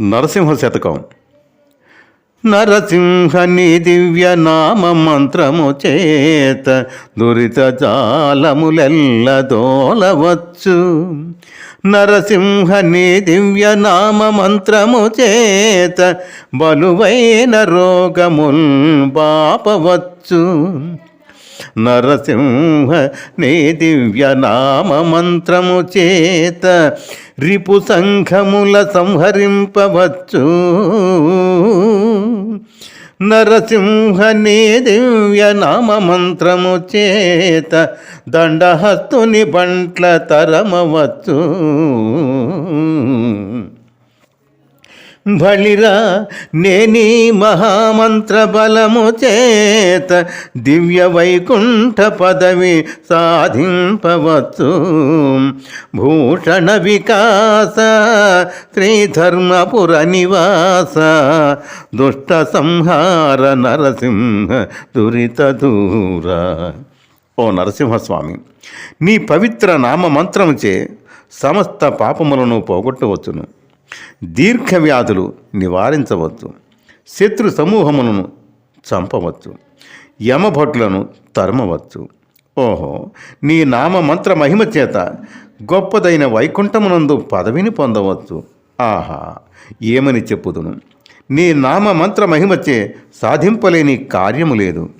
నరసింహ శతకం నరసింహని దివ్య నామ మంత్రము చేత దురిత జాలములెల్ల దోలవచ్చు. నరసింహని దివ్య నామ మంత్రము చేత బలువైన రోగముల్ బాపవచ్చు. నరసింహ నే దివ్య నామ మంత్రము చేత రిపు సంఘముల సంహరింపవచ్చు. నరసింహ నీ దివ్య నామ మంత్రము చేత దండహస్తుని బంట్ల తరమవచ్చు. బలిరా నేని మహామంత్ర బలము చేత దివ్య వైకుంఠ పదవి సాధింపవచ్చు. భూషణ వికాస శ్రీధర్మపుర నివాస దుష్ట సంహార నరసింహ దురిత దూర. ఓ నరసింహస్వామి నీ పవిత్ర నామ మంత్రముచే సమస్త పాపములను పోగొట్టవచ్చును. దీర్ఘ వ్యాధులు నివారించవచ్చు శత్రు సమూహములను చంపవచ్చు యమభటులను తరమవచ్చు ఓహో నీ నామ మంత్ర మహిమ చేత గొప్పదైన వైకుంఠమునందు పదవిని పొందవచ్చు ఆహా ఏమని చెప్పుదును? నీ నామ మంత్ర మహిమచే సాధింపలేని కార్యము లేదు.